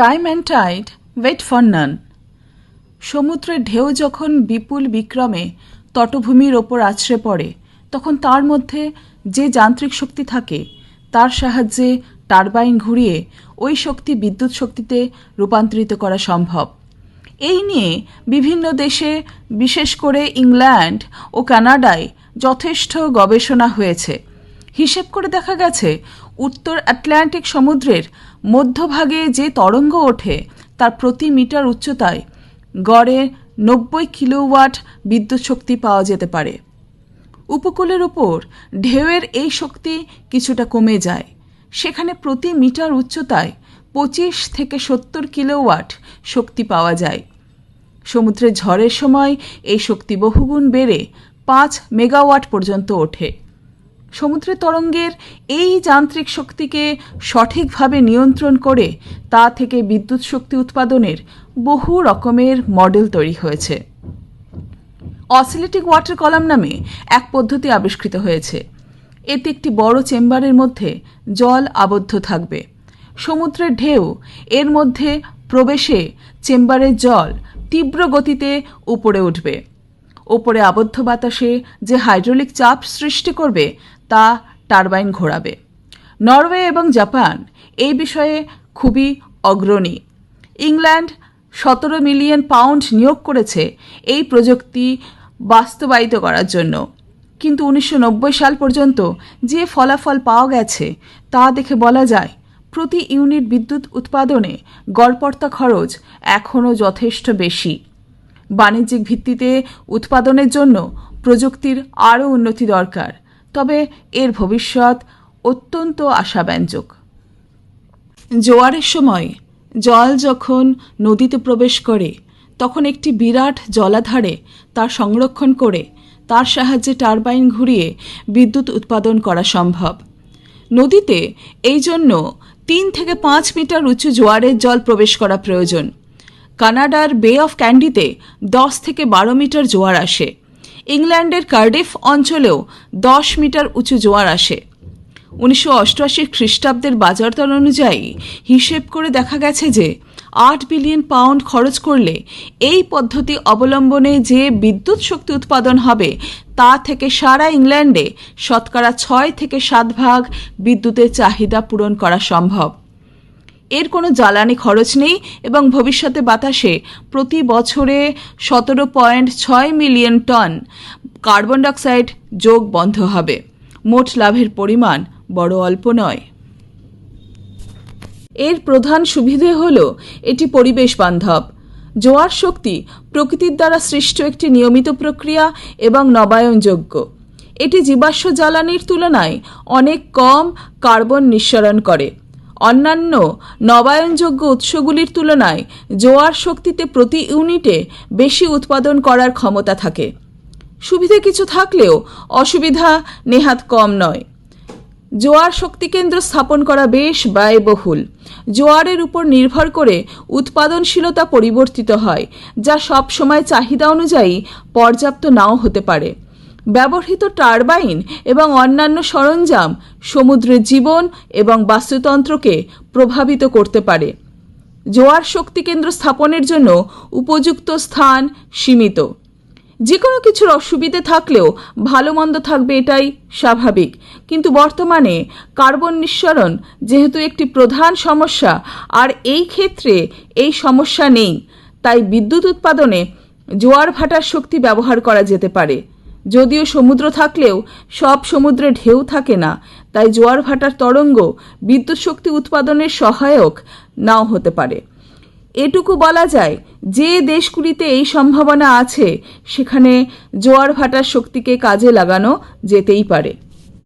Time and tide wait for none সমুদ্রের ঢেউ যখন বিপুল বিক্রমে তটভূমির ওপর আছড়ে পড়ে, তখন তার মধ্যে যে যান্ত্রিক শক্তি থাকে, তার সাহায্যে টারবাইন ঘুরিয়ে ওই শক্তি বিদ্যুৎ শক্তিতে রূপান্তরিত করা সম্ভব। এই নিয়ে বিভিন্ন দেশে, বিশেষ করে ইংল্যান্ড ও কানাডায় যথেষ্ট গবেষণা হয়েছে। হিসেব করে দেখা গেছে, উত্তর আটলান্টিক সমুদ্রের মধ্যভাগে যে তরঙ্গ ওঠে, তার প্রতি মিটার উচ্চতায় গড়ে নব্বই কিলোওয়াট বিদ্যুৎ শক্তি পাওয়া যেতে পারে। উপকূলের উপর ঢেউয়ের এই শক্তি কিছুটা কমে যায়। সেখানে প্রতি মিটার উচ্চতায় পঁচিশ থেকে সত্তর কিলোওয়াট শক্তি পাওয়া যায়। সমুদ্রে ঝড়ের সময় এই শক্তি বহুগুণ বেড়ে পাঁচ মেগাওয়াট পর্যন্ত ওঠে। সমুদ্রের তরঙ্গের এই যান্ত্রিক শক্তিকে সঠিকভাবে নিয়ন্ত্রণ করে তা থেকে বিদ্যুৎ শক্তি উৎপাদনের বহু রকমের মডেল তৈরি হয়েছে। অসিলেটিক ওয়াটার কলাম নামে এক পদ্ধতি আবিষ্কৃত হয়েছে। এতে একটি বড় চেম্বারের মধ্যে জল আবদ্ধ থাকবে। সমুদ্রের ঢেউ, এর মধ্যে প্রবেশে চেম্বারের জল তীব্র গতিতে উপরে উঠবে। ওপরে আবদ্ধ বাতাসে যে হাইড্রোলিক চাপ সৃষ্টি করবে তা টারবাইন ঘোরাবে। নরওয়ে এবং জাপান এই বিষয়ে খুবই অগ্রণী। ইংল্যান্ড সতেরো মিলিয়ন পাউন্ড নিয়োগ করেছে এই প্রযুক্তি বাস্তবায়িত করার জন্য। কিন্তু উনিশশো নব্বই সাল পর্যন্ত যে ফলাফল পাওয়া গেছে তা দেখে বলা যায়, প্রতি ইউনিট বিদ্যুৎ উৎপাদনে গড়পর্তা খরচ এখনও যথেষ্ট বেশি। বাণিজ্যিক ভিত্তিতে উৎপাদনের জন্য প্রযুক্তির আরও উন্নতি দরকার। তবে এর ভবিষ্যৎ অত্যন্ত আশাব্যঞ্জক। জোয়ারের সময় জল যখন নদীতে প্রবেশ করে, তখন একটি বিরাট জলাধারে তার সংরক্ষণ করে তার সাহায্যে টারবাইন ঘুরিয়ে বিদ্যুৎ উৎপাদন করা সম্ভব। নদীতে এই জন্য তিন থেকে পাঁচ মিটার উঁচু জোয়ারের জল প্রবেশ করা প্রয়োজন। কানাডার বে অফ ক্যান্ডিতে দশ থেকে বারো মিটার জোয়ার আসে। ইংল্যান্ডের কার্ডিফ অঞ্চলেও দশ মিটার উঁচু জোয়ার আসে। উনিশশো অষ্টআশি খ্রিস্টাব্দের বাজার দর অনুযায়ী হিসেব করে দেখা গেছে যে, আট বিলিয়ন পাউন্ড খরচ করলে এই পদ্ধতি অবলম্বনে যে বিদ্যুৎ শক্তি উৎপাদন হবে, তা থেকে সারা ইংল্যান্ডে শতকরা ছয় থেকে সাত ভাগ বিদ্যুতের চাহিদা পূরণ করা সম্ভব। এর কোনো জ্বালানি খরচ নেই এবং ভবিষ্যতে বাতাসে প্রতি বছরে সতেরো পয়েন্ট ছয় মিলিয়ন টন কার্বন ডাইঅক্সাইড যোগ বন্ধ হবে। মোট লাভের পরিমাণ বড় অল্প নয়। এর প্রধান সুবিধে হল এটি পরিবেশ বান্ধব। জোয়ার শক্তি প্রকৃতির দ্বারা সৃষ্ট একটি নিয়মিত প্রক্রিয়া এবং নবায়নযোগ্য। এটি জীবাশ্ম জ্বালানির তুলনায় অনেক কম কার্বন নিঃসরণ করে। অন্যান্য নবায়নযোগ্য উৎসগুলির তুলনায় জোয়ার শক্তিতে প্রতি ইউনিটে বেশি উৎপাদন করার ক্ষমতা থাকে। সুবিধে কিছু থাকলেও অসুবিধা নেহাত কম নয়। জোয়ার শক্তি কেন্দ্র স্থাপন করা বেশ ব্যয়বহুল। জোয়ারের উপর নির্ভর করে উৎপাদনশীলতা পরিবর্তিত হয়, যা সব সময় চাহিদা অনুযায়ী পর্যাপ্ত নাও হতে পারে। ব্যবহৃত টারবাইন এবং অন্যান্য সরঞ্জাম সমুদ্রের জীবন এবং বাস্তুতন্ত্রকে প্রভাবিত করতে পারে। জোয়ার শক্তি কেন্দ্র স্থাপনের জন্য উপযুক্ত স্থান সীমিত। যে কোনো কিছুর অসুবিধে থাকলেও ভালো মন্দ থাকবে এটাই স্বাভাবিক। কিন্তু বর্তমানে কার্বন নিঃসরণ যেহেতু একটি প্রধান সমস্যা, আর এই ক্ষেত্রে এই সমস্যা নেই, তাই বিদ্যুৎ উৎপাদনে জোয়ার ভাটার শক্তি ব্যবহার করা যেতে পারে। যদিও সমুদ্র থাকলেও সব সমুদ্রে ঢেউ থাকে না, তাই জোয়ার ভাটার তরঙ্গ বিদ্যুৎ শক্তি উৎপাদনের সহায়ক নাও হতে পারে। এটুকু বলা যায়, যে দেশগুলিতে এই সম্ভাবনা আছে, সেখানে জোয়ার ভাটার শক্তিকে কাজে লাগানো যেতেই পারে।